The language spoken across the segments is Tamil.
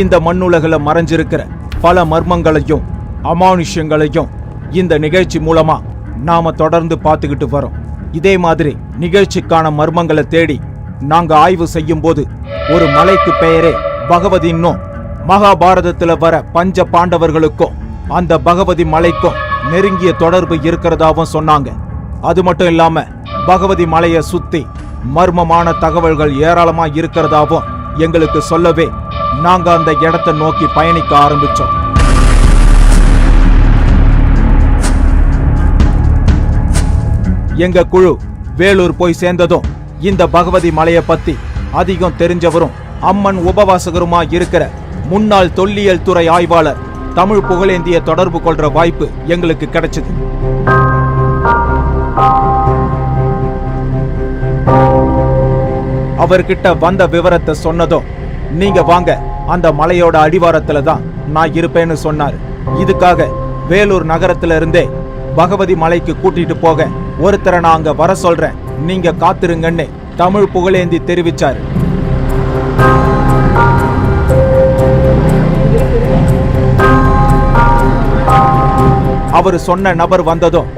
இந்த மண்ணுலகில் மறைஞ்சிருக்கிற பல மர்மங்களையும் அமானுஷ்யங்களையும் இந்த நிகழ்ச்சி மூலமா நாம தொடர்ந்து பார்த்துக்கிட்டு வரோம். இதே மாதிரி நிகழ்ச்சிக்கான மர்மங்களை தேடி நாங்க ஆய்வு செய்யும் போது ஒரு மலைக்கு பெயரே பகவதின்னும் மகாபாரதத்துல வர பஞ்ச பாண்டவர்களுக்கும் அந்த பகவதி மலைக்கும் நெருங்கிய தொடர்பு இருக்கிறதாவும் சொன்னாங்க. அது மட்டும் இல்லாம பகவதி மலையை சுத்தி மர்மமான தகவல்கள் ஏராளமா இருக்கிறதாவும் எங்களுக்கு சொல்லவே நாங்க அந்த இடத்தை நோக்கி பயணிக்க ஆரம்பிச்சோம். எங்க குழு வேலூர் போய் சேர்ந்ததும் இந்த பகவதி மலையை பத்தி அதிகம் தெரிஞ்சவரும் அம்மன் உபவாசகருமா இருக்கிற முன்னாள் தொல்லியல் துறை ஆய்வாளர் தமிழ் புகழேந்திய தொடர்பு கொள்ற வாய்ப்பு எங்களுக்கு கிடைச்சது. அவர்கிட்ட வந்த விவரத்தை சொன்னதும் நீங்க வாங்க. அந்த மலையோட அடிவாரத்துல தான் நான் இருப்பேன்னு சொன்னார். இதுக்காக வேலூர் நகரத்துல இருந்தே பகவதி மலைக்கு கூட்டிட்டு போக ஒருத்தரை நான் அங்க வர சொல்றேன். நீங்க காத்திருங்கன்னு தமிழ் புகழேந்தி தெரிவிச்சார். அவர் சொன்ன நபர் வந்ததும்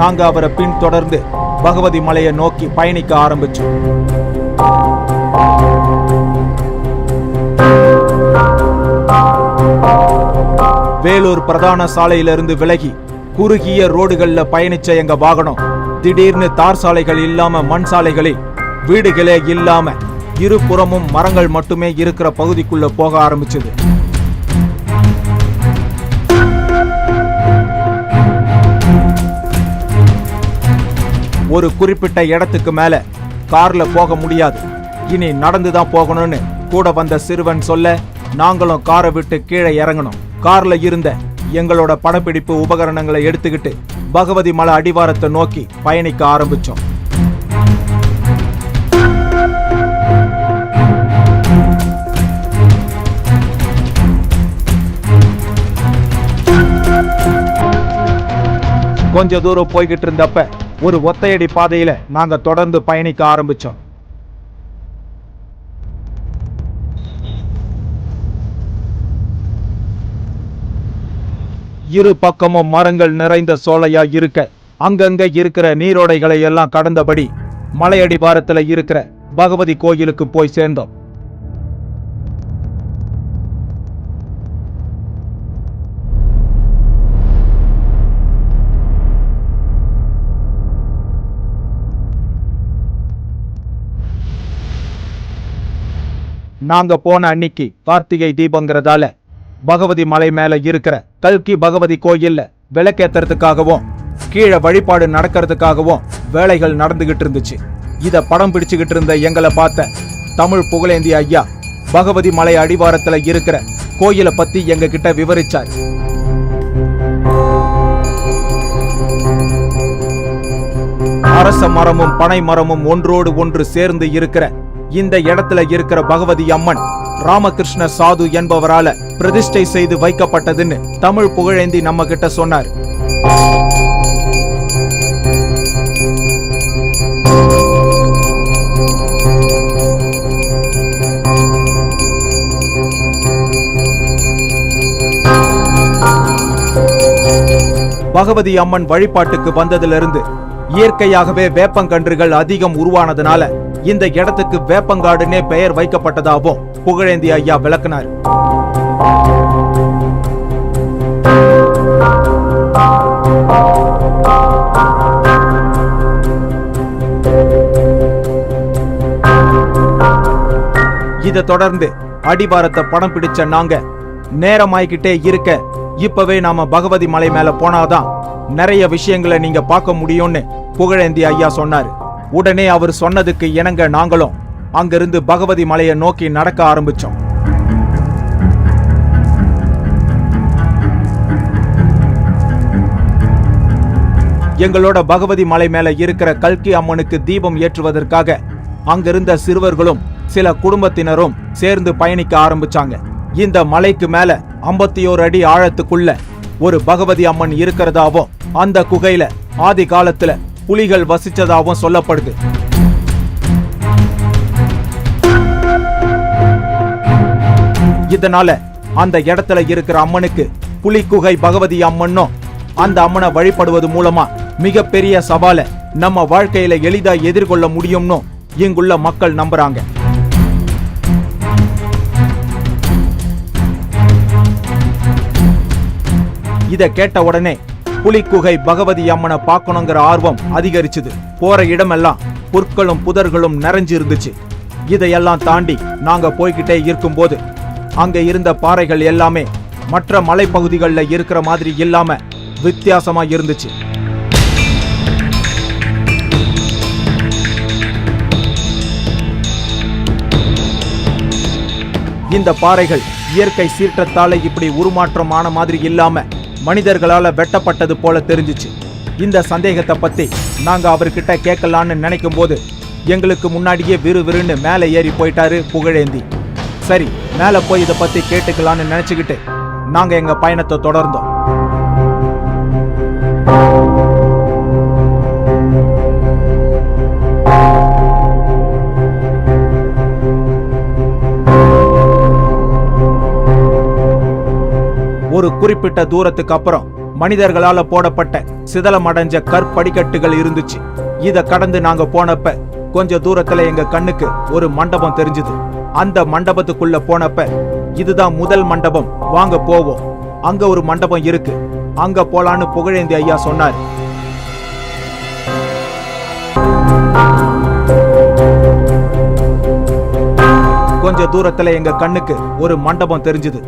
நாங்க அவரை பின்தொடர்ந்து பகவதி மலையை நோக்கி பயணிக்க ஆரம்பிச்சோம். வேலூர் பிரதான சாலையிலிருந்து விலகி குறுகிய ரோடுகள்ல பயணிச்ச எங்க வாகனம். திடீர்னு தார் சாலைகள் இல்லாம மண் சாலைகளில் வீடுகளே இல்லாம இருபுறமும் மரங்கள் மட்டுமே இருக்கிற பகுதிக்குள்ள போக ஆரம்பிச்சது. ஒரு குறிப்பிட்ட இடத்துக்கு மேல கார்ல போக முடியாது. இனி நடந்து தான் போகணும்னு கூட வந்த சிறுவன் சொல்ல நாங்களும் காரை விட்டு கீழே இறங்கணும். கார்ல இருந்த எங்களோட படப்பிடிப்பு உபகரணங்களை எடுத்துக்கிட்டு பகவதி மலை அடிவாரத்தை நோக்கி பயணிக்க ஆரம்பிச்சோம். கொஞ்ச தூரம் போய்கிட்டு இருந்தப்ப ஒரு ஒத்தையடி பாதையில நாங்க தொடர்ந்து பயணிக்க ஆரம்பிச்சோம். இரு பக்கமும் மரங்கள் நிறைந்த சோலையா இருக்க. அங்கங்க இருக்கிற நீரோடைகளை எல்லாம் கடந்தபடி மலையடிவாரத்தில் இருக்கிற பகவதி கோயிலுக்கு போய் சேர்ந்தோம். நாங்க போன அன்னைக்கு கார்த்திகை தீபங்கிறதால பகவதி மலை மேல இருக்கிற கல்கி பகவதி கோயில்ல விளக்கேத்துறதுக்காகவும் கீழே வழிபாடு நடக்கிறதுக்காகவும் வேலைகள் நடந்துகிட்டு இருந்துச்சு. இத படம் பிடிச்சுக்கிட்டு இருந்த எங்களை பார்த்த தமிழ் புகழேந்தி ஐயா பகவதி மலை அடிவாரத்துல இருக்கிற கோயிலை பத்தி எங்க கிட்ட விவரிச்சார். அரச மரமும் பனை மரமும் ஒன்றோடு ஒன்று சேர்ந்து இருக்கிற இந்த இடத்துல இருக்கிற பகவதி அம்மன் ராமகிருஷ்ண சாது என்பவரால பிரதிஷ்டை செய்து வைக்கப்பட்டதுன்னு தமிழ் புகழேந்தி நம்ம கிட்ட சொன்னார். பகவதி அம்மன் வழிபாட்டுக்கு வந்ததிலிருந்து இயற்கையாகவே வேப்பங்கன்றுகள் அதிகம் உருவானதுனால இந்த இடத்துக்கு வேப்பங்காடுன்னே பெயர் வைக்கப்பட்டதாகவும் புகழேந்தி ஐயா விளக்குனார். இத தொடர்ந்து அடிவாரத்தை படம் பிடிச்ச நாங்க நேரமாய்கிட்டே இருக்க இப்பவே நாம பகவதி மலை மேல போனாதான் நிறைய விஷயங்களை நீங்க பார்க்க முடியும்னு புகழேந்தி ஐயா சொன்னாரு. உடனே அவர் சொன்னதுக்கு இணங்க நாங்களும் அங்கிருந்து பகவதி மலையை நோக்கி நடக்க ஆரம்பிச்சோம். எங்களோட பகவதி மலை மேல இருக்கிற கல்கி அம்மனுக்கு தீபம் ஏற்றுவதற்காக அங்கிருந்த சிறுவர்களும் சில குடும்பத்தினரும் சேர்ந்து பயணிக்க ஆரம்பிச்சாங்க. இந்த மலைக்கு மேல 51 அடி ஆழத்துக்குள்ள ஒரு பகவதி அம்மன் இருக்கிறதாவும் அந்த குகையில ஆதி காலத்துல புலிகள் வசிச்சதாகவும் சொல்லப்படுது. இதனால அந்த இடத்துல இருக்கிற அம்மனுக்கு புலிக்குகை பகவதி அம்மனும் அந்த அம்மனை வழிபடுவது மூலமா மிகப்பெரிய சவாலை நம்ம வாழ்க்கையில எளிதா எதிர்கொள்ள முடியும்னு இங்குள்ள மக்கள் நம்புறாங்க. இத கேட்ட உடனே புலிக்குகை பகவதி அம்மனை பார்க்கணுங்கிற ஆர்வம் அதிகரிச்சுது. போற இடமெல்லாம் புற்களும் புதர்களும் நிறைஞ்சு இருந்துச்சு இதையெல்லாம் தாண்டி நாங்க போய்கிட்டே இருக்கும்போது அங்க இருந்த பாறைகள் எல்லாமே மற்ற மலைப்பகுதிகளில் இருக்கிற மாதிரி இல்லாம வித்தியாசமா இருந்துச்சு. இந்த பாறைகள் இயற்கை சீற்றத்தால இப்படி உருமாற்றம் ஆன மாதிரி இல்லாம மனிதர்களால வெட்டப்பட்டது போல தெரிஞ்சுச்சு. இந்த சந்தேகத்தை பத்தி நாங்க அவர்கிட்ட கேட்கலான்னு நினைக்கும் போது எங்களுக்கு முன்னாடியே விறுவிறுன்னு மேலே ஏறி போயிட்டாரு புகழேந்தி. சரி மேலே போய் இதை பத்தி கேட்டுக்கலான்னு நினைச்சுக்கிட்டு நாங்க எங்க பயணத்தை தொடர்ந்தோம். ஒரு குறிப்பிட்ட தூரத்துக்கு அப்புறம் மனிதர்களால போடப்பட்ட சிதலமடைஞ்ச கற்படிக்கட்டுகள் இருந்துச்சு. இத கடந்து நாங்க போனப்ப கொஞ்ச தூரத்துல எங்க கண்ணுக்கு ஒரு மண்டபம் தெரிஞ்சுது. அந்த மண்டபத்துக்குள்ள போனப்ப இதுதான் முதல் மண்டபம் வாங்க போவோம். அங்க ஒரு மண்டபம் இருக்கு. அங்க போலான்னு புகழேந்தி ஐயா சொன்னார். கொஞ்ச தூரத்துல எங்க கண்ணுக்கு ஒரு மண்டபம் தெரிஞ்சுது.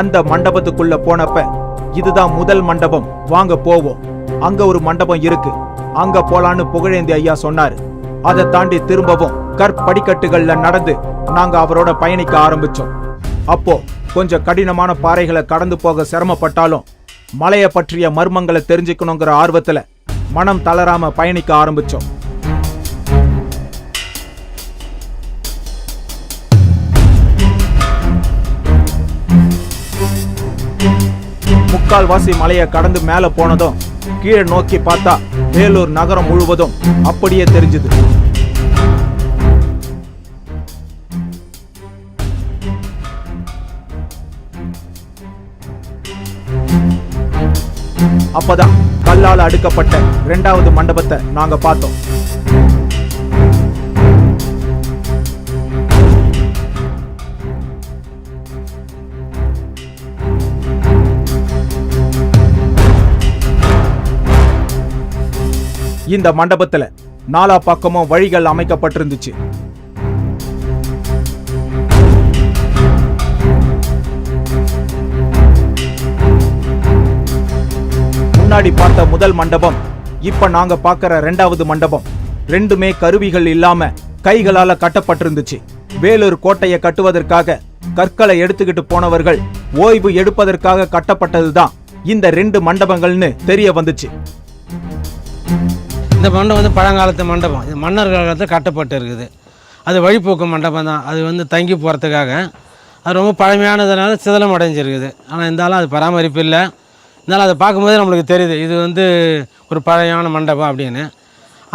அந்த மண்டபத்துக்குள்ள போனப்ப இதுதான் முதல் மண்டபம். வாங்க போவோம். அங்க ஒரு மண்டபம் இருக்கு. அங்க போலான்னு புகழேந்தி ஐயா சொன்னாரு. அதை தாண்டி திரும்பவும் கற்படிக்கட்டுகள்ல நடந்து நாங்க அவரோட பயணிக்க ஆரம்பிச்சோம். அப்போ கொஞ்சம் கடினமான பாறைகளை கடந்து போக சிரமப்பட்டாலும் மலையை பற்றிய மர்மங்களை தெரிஞ்சுக்கணுங்கிற ஆர்வத்துல மனம் தளராம பயணிக்க ஆரம்பிச்சோம். முக்கால்வாசி மலையை கடந்து மேல போனதும் கீழே நோக்கி பார்த்தா வேலூர் நகரம் முழுவதும் அப்படியே தெரிஞ்சுது. அப்பதான் கல்லால் அடுக்கப்பட்ட இரண்டாவது மண்டபத்தை நாங்க பார்த்தோம். இந்த மண்டபத்துல நாலா பக்கமும் வழிகள் அமைக்கப்பட்டிருந்துச்சு. முன்னாடி பார்த்த முதல் மண்டபம் இப்ப நாங்க பாக்குற ரெண்டாவது மண்டபம். ரெண்டுமே கருவிகள் இல்லாம கைகளால கட்டப்பட்டிருந்துச்சு. வேலூர் கோட்டையை கட்டுவதற்காக கற்களை எடுத்துக்கிட்டு போனவர்கள் ஓய்வு எடுப்பதற்காக கட்டப்பட்டதுதான் இந்த ரெண்டு மண்டபங்கள்னு தெரிய வந்துச்சு. இந்த மண்டபம் வந்து பழங்காலத்து மண்டபம். இது மன்னர் காலத்தில் கட்டப்பட்டு இருக்குது. அது வழிபோக்கு மண்டபம் தான். அது வந்து தங்கி போகிறதுக்காக அது ரொம்ப பழமையானதுனால சிதலம் அடைஞ்சிருக்குது. ஆனால் இருந்தாலும் அது பராமரிப்பு இல்லை. இருந்தாலும் அதை பார்க்கும்போது நம்மளுக்கு தெரியுது. இது வந்து ஒரு பழையான மண்டபம் அப்படின்னு.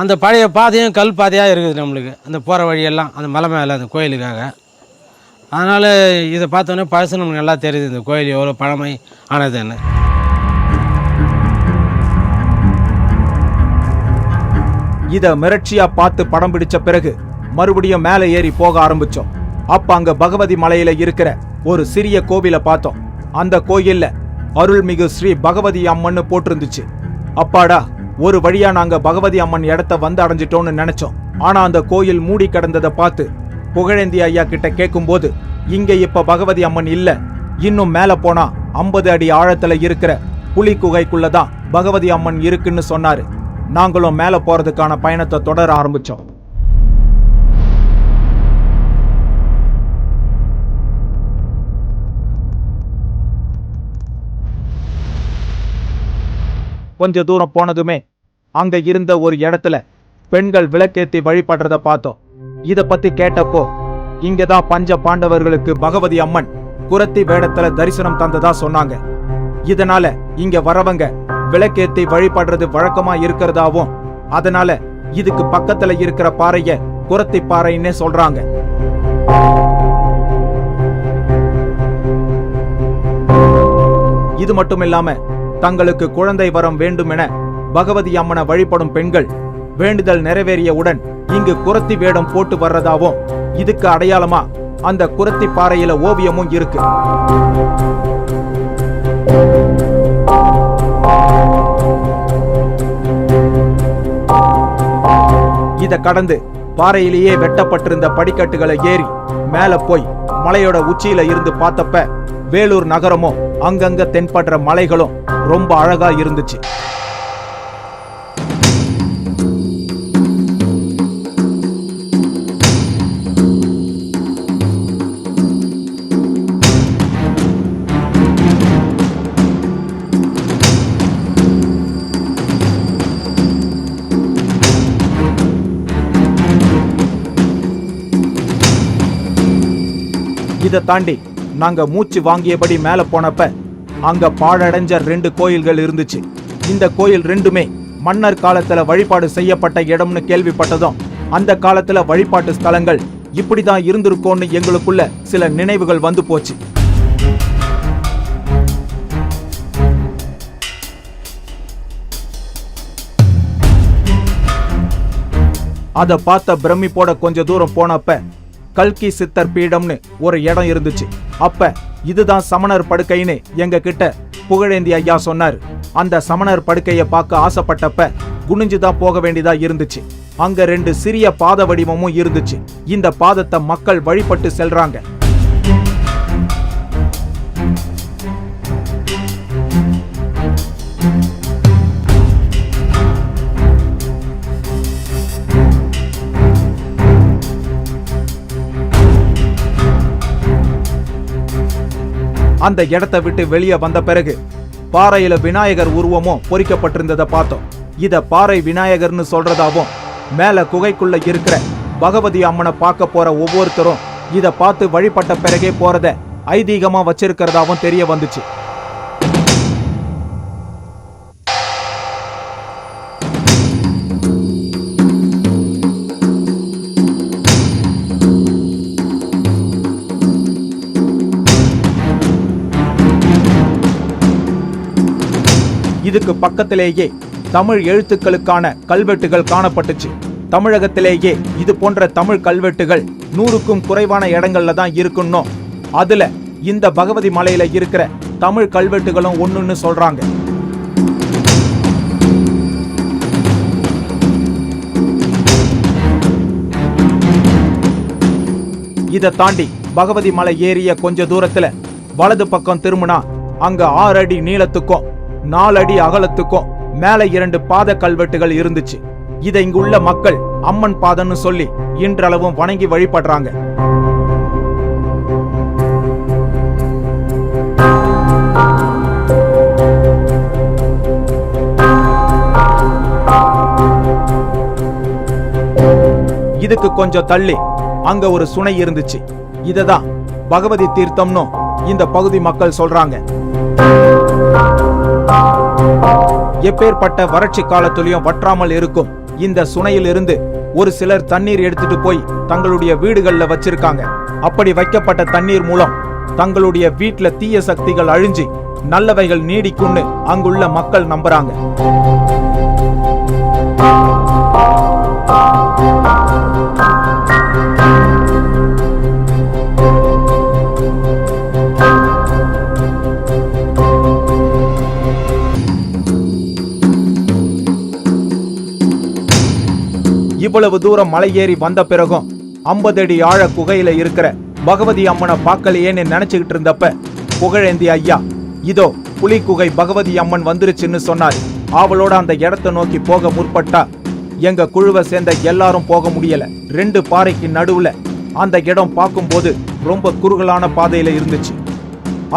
அந்த பழைய பாதையும் கல் பாதையாக இருக்குது நம்மளுக்கு. அந்த போகிற வழியெல்லாம் அந்த மலை மேலே அந்த கோயிலுக்காக. அதனால் இதை பார்த்தோன்னே பழசு நமக்கு நல்லா தெரியுது. இந்த கோயில் எவ்வளோ பழமை ஆனதுன்னு. இத மிரட்சியா பார்த்து படம் பிடிச்ச பிறகு மறுபடியும் மேலே ஏறி போக ஆரம்பிச்சோம். அப்ப அங்க பகவதி மலையில இருக்கிற ஒரு சிறிய கோவிலை பார்த்தோம். அந்த கோயில்ல அருள்மிகு ஸ்ரீ பகவதி அம்மன்னு போட்டிருந்துச்சு. அப்பாடா ஒரு வழியா நாங்க பகவதி அம்மன் இடத்த வந்து அடைஞ்சிட்டோம்னு நினைச்சோம். ஆனா அந்த கோயில் மூடி கிடந்ததை பார்த்து புகழேந்தி ஐயா கிட்ட கேட்கும்போது இங்க இப்ப பகவதி அம்மன் இல்ல. இன்னும் மேல போனா ஐம்பது அடி ஆழத்துல இருக்கிற புலி குகைக்குள்ள தான் பகவதி அம்மன் இருக்குன்னு சொன்னாரு. நாங்களும் மேலே போறதுக்கான பயணத்தை தொடர ஆரம்பிச்சோம். கொஞ்ச தூரம் போனதுமே அங்க இருந்த ஒரு இடத்துல பெண்கள் விளக்கேத்தி வழிபடுறத பார்த்தோம். இத பத்தி கேட்டப்போ இங்கதான் பஞ்ச பாண்டவர்களுக்கு பகவதி அம்மன் குரத்தி வேடத்துல தரிசனம் தந்ததா சொன்னாங்க. இதனால இங்க வரவங்க விளக்கேத்தி வழிபடுறது வழக்கமா இருக்கிறதாவும். அதனால இதுக்கு பக்கத்துல இருக்கிற பாறைய குரத்தி பாறைன்னே சொல்றாங்க. இது மட்டும் இல்லாம தங்களுக்கு குழந்தை வரம் வேண்டும் என பகவதி அம்மனை வழிபடும் பெண்கள் வேண்டுதல் நிறைவேறியவுடன் இங்கு குரத்தி வேடம் போட்டு வர்றதாவும் இதுக்கு அடையாளமா அந்த குரத்தி பாறையில ஓவியமும் இருக்கு. இத கடந்து பாறையிலேயே வெட்டப்பட்டிருந்த படிக்கட்டுகளை ஏறி மேல போய் மலையோட உச்சியில இருந்து பார்த்தப்ப வேலூர் நகரமும் அங்கங்க தென்படுற மலைகளும் ரொம்ப அழகா இருந்துச்சு. இதை தாண்டி நாங்க மூச்சு வாங்கியபடி மேல போனப்ப அங்க பாழடைஞ்ச ரெண்டு கோயில்கள் இருந்துச்சு. இந்த கோயில் ரெண்டுமே மன்னர் காலத்துல வழிபாடு செய்யப்பட்ட இடம்னு கேள்விப்பட்டதும் அந்த காலத்துல வழிபாட்டு ஸ்தலங்கள் இப்படிதான் இருந்திருக்கும்னு எங்களுக்குள்ள சில நினைவுகள் வந்து போச்சு. அதை பார்த்த பிரமிப்போட கொஞ்ச தூரம் போனப்ப கல்கி சித்தர் பீடம்னு ஒரு இடம் இருந்துச்சு. அப்ப இதுதான் சமணர் படுக்கைன்னு எங்க கிட்ட புகழேந்தி ஐயா சொன்னார். அந்த சமணர் படுக்கையை பார்க்க ஆசைப்பட்டப்ப குனிஞ்சு தான் போக வேண்டியதா இருந்துச்சு. அங்க ரெண்டு சிறிய பாத வடிவமும் இருந்துச்சு. இந்த பாதத்தை மக்கள் வழிபட்டு செல்றாங்க. அந்த இடத்தை விட்டு வெளியே வந்த பிறகு பாறையில விநாயகர் உருவமும் பொறிக்கப்பட்டிருந்ததை பார்த்தோம். இத பாறை விநாயகர்னு சொல்றதாவும் மேல குகைக்குள்ள இருக்கிற பகவதி அம்மனை பார்க்க போற ஒவ்வொருத்தரும் இத பார்த்து வழிபட்ட பிறகே போறத ஐதீகமா வச்சிருக்கிறதாவும் தெரிய வந்துச்சு. இதுக்கு பக்கத்திலேயே தமிழ் எழுத்துக்களுக்கான கல்வெட்டுகள் காணப்பட்டுச்சு. தமிழகத்திலேயே இது போன்ற தமிழ் கல்வெட்டுகள் நூறுக்கும் குறைவான இடங்கள்ல தான் இருக்குன்னும் அதுல இந்த பகவதி மலையில இருக்கிற தமிழ் கல்வெட்டுகளும் ஒண்ணுன்னு சொல்றாங்க. இதை தாண்டி பகவதி மலை ஏறிய கொஞ்ச தூரத்துல வலது பக்கம் திரும்பினா அங்க ஆறு அடி நீளத்துக்கும் நாலு அடி அகலத்துக்கும் மேல இரண்டு பாத கல்வெட்டுகள் இருந்துச்சு. இதை இங்குள்ள மக்கள் அம்மன் பாதம்னு சொல்லி இன்றளவும் வணங்கி வழிபடுறாங்க. இதுக்கு கொஞ்சம் தள்ளி அங்க ஒரு சுனை இருந்துச்சு. இததான் பகவதி தீர்த்தம்னு இந்த பகுதி மக்கள் சொல்றாங்க. எப்பேற்பட்ட வறட்சி காலத்திலையும் வற்றாமல் இருக்கும் இந்த சுனையிலிருந்து ஒரு சிலர் தண்ணீர் எடுத்துட்டு போய் தங்களுடைய வீடுகள்ல வச்சிருக்காங்க. அப்படி வைக்கப்பட்ட தண்ணீர் மூலம் தங்களுடைய வீட்ல தீய சக்திகள் அழிஞ்சு நல்லவைகள் நீடிக்கும்னு அங்குள்ள மக்கள் நம்புறாங்க. இவ்வளவு தூரம் மலை ஏறி வந்த பிறகும் 50 அடி ஆழ குகையில இருக்கிற பகவதி அம்மனை பார்க்கலையேன்னு நினைச்சுக்கிட்டு இருந்தப்ப புகழேந்தி ஐயா இதோ புலி குகை பகவதி அம்மன் வந்துருச்சுன்னு சொன்னார். அவளோட அந்த இடத்தை நோக்கி போக முற்பட்டா எங்க குழுவை சேர்ந்த எல்லாரும் போக முடியல. ரெண்டு பாறைக்கு நடுவுல அந்த இடம் பார்க்கும்போது ரொம்ப குறுகலான பாதையில இருந்துச்சு.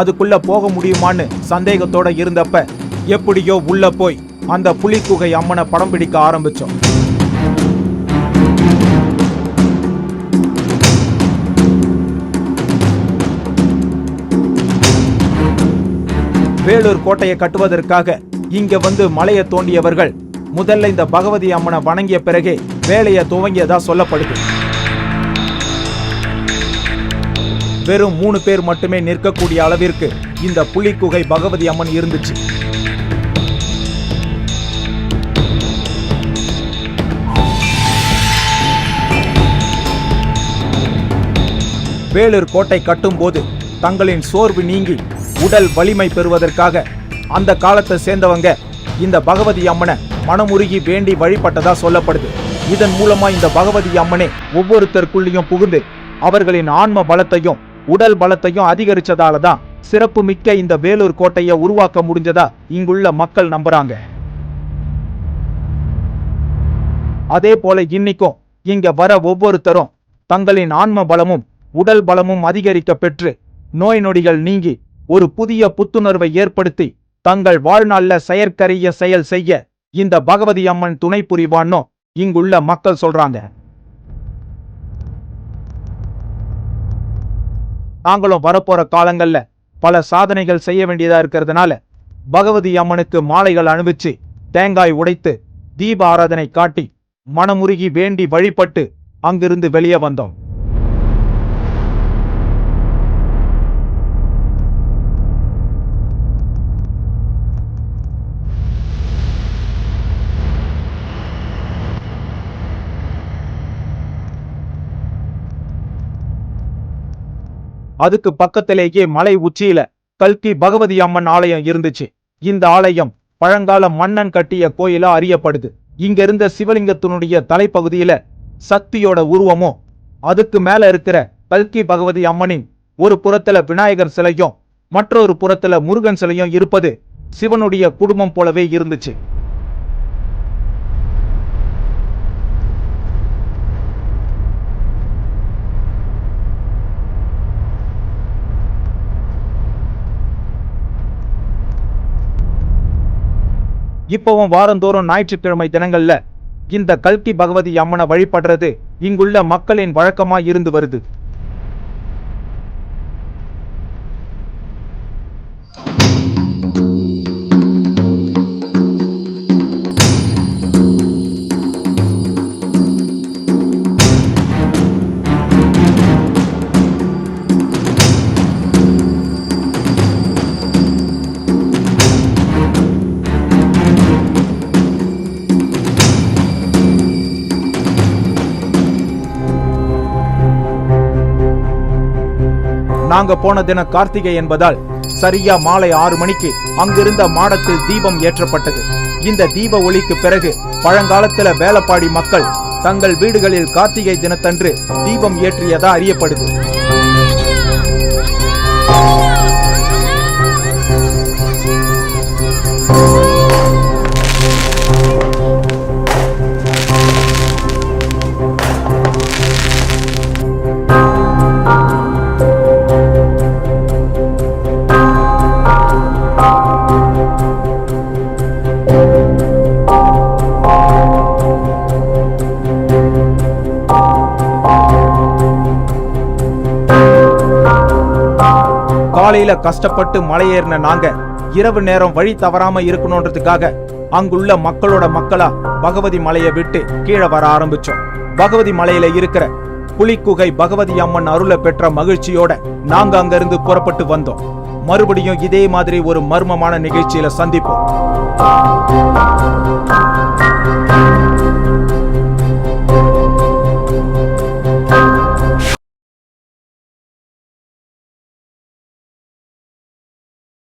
அதுக்குள்ள போக முடியுமான்னு சந்தேகத்தோட இருந்தப்ப எப்படியோ உள்ள போய் அந்த புலிக்குகை அம்மனை படம் பிடிக்க ஆரம்பிச்சோம். வேலூர் கோட்டையை கட்டுவதற்காக இங்க வந்து மலையை தோண்டியவர்கள். முதல்ல இந்த பகவதி அம்மனை வணங்கிய பிறகே வேலையை துவங்கியதா சொல்லப்படுது. வெறும் மூணு பேர் மட்டுமே நிற்கக்கூடிய அளவிற்கு இந்த புலிக்குகை பகவதி அம்மன் இருந்துச்சு. வேலூர் கோட்டை கட்டும்போது தங்களின் சோர்வு நீங்கி உடல் வலிமை பெறுவதற்காக அந்த காலத்தை சேர்ந்தவங்க இந்த பகவதி அம்மனை மனமுருகி வேண்டி வழிபட்டதா சொல்லப்படுது. இதன் மூலமா இந்த பகவதி அம்மனே ஒவ்வொருத்தருக்குள்ளேயும் புகுந்து அவர்களின் ஆன்ம பலத்தையும் உடல் பலத்தையும் அதிகரிச்சதால தான் சிறப்பு மிக்க இந்த வேலூர் கோட்டையை உருவாக்க முடிஞ்சதா இங்குள்ள மக்கள் நம்புறாங்க. அதே போல இன்னைக்கும் இங்க வர ஒவ்வொருத்தரும் தங்களின் ஆன்ம பலமும் உடல் பலமும் அதிகரிக்க பெற்று நோய் நொடிகள் நீங்கி ஒரு புதிய புத்துணர்வை ஏற்படுத்தி தங்கள் வாழ்நாள்ல செயற்கரிய செயல் செய்ய இந்த பகவதி அம்மன் துணை புரிவான்னு இங்குள்ள மக்கள் சொல்றாங்க. நாங்களும் வரப்போற காலங்கள்ல பல சாதனைகள் செய்ய வேண்டியதா இருக்கிறதுனால பகவதி அம்மனுக்கு மாலைகள் அணிவிச்சு தேங்காய் உடைத்து தீப ஆராதனை காட்டி மனமுருகி வேண்டி வழிபட்டு அங்கிருந்து வெளியே வந்தோம். அதுக்கு பக்கத்திலேயே மலை உச்சியில கல்கி பகவதி அம்மன் ஆலயம் இருந்துச்சு. இந்த ஆலயம் பழங்கால மன்னன் கட்டிய கோயிலா அறியப்படுது. இங்க இருந்த சிவலிங்கத்தினுடைய தலைப்பகுதியில சக்தியோட உருவமும் அதுக்கு மேல இருக்கிற கல்கி பகவதி அம்மனின் ஒரு புறத்துல விநாயகர் சிலையும் மற்றொரு புறத்துல முருகன் சிலையும் இருப்பது சிவனுடைய குடும்பம் போலவே இருந்துச்சு. இப்பவும் வாரந்தோறும் ஞாயிற்றுக்கிழமை தினங்கள்ல இந்த கல்கி பகவதி அம்மனை வழிபடுறது இங்குள்ள மக்களின் வழக்கமாய் இருந்து வருது. நாங்க போன தினம் கார்த்திகை என்பதால் சரியா மாலை ஆறு மணிக்கு அங்கிருந்த மாடத்தில் தீபம் ஏற்றப்பட்டது. இந்த தீப ஒளிக்கு பிறகு பழங்காலத்துல வேலப்பாடி மக்கள் தங்கள் வீடுகளில் கார்த்திகை தினத்தன்று தீபம் ஏற்றியதா அறியப்படுது. காலையில கஷ்டப்பட்டு மலையேறின நாங்க இரவு நேரம் வழி தவறாம இருக்கணும்ன்றதுக்காக அங்குள்ள மக்களோட மக்களா பகவதி மலையை விட்டு கீழே வர ஆரம்பிச்சோம். பகவதி மலையில இருக்கிற புலிக்குகை பகவதி அம்மன் அருளை பெற்ற மகிழ்ச்சியோட நாங்க அங்கிருந்து புறப்பட்டு வந்தோம். மறுபடியும் இதே மாதிரி ஒரு மர்மமான நிகழ்ச்சியில சந்திப்போம்.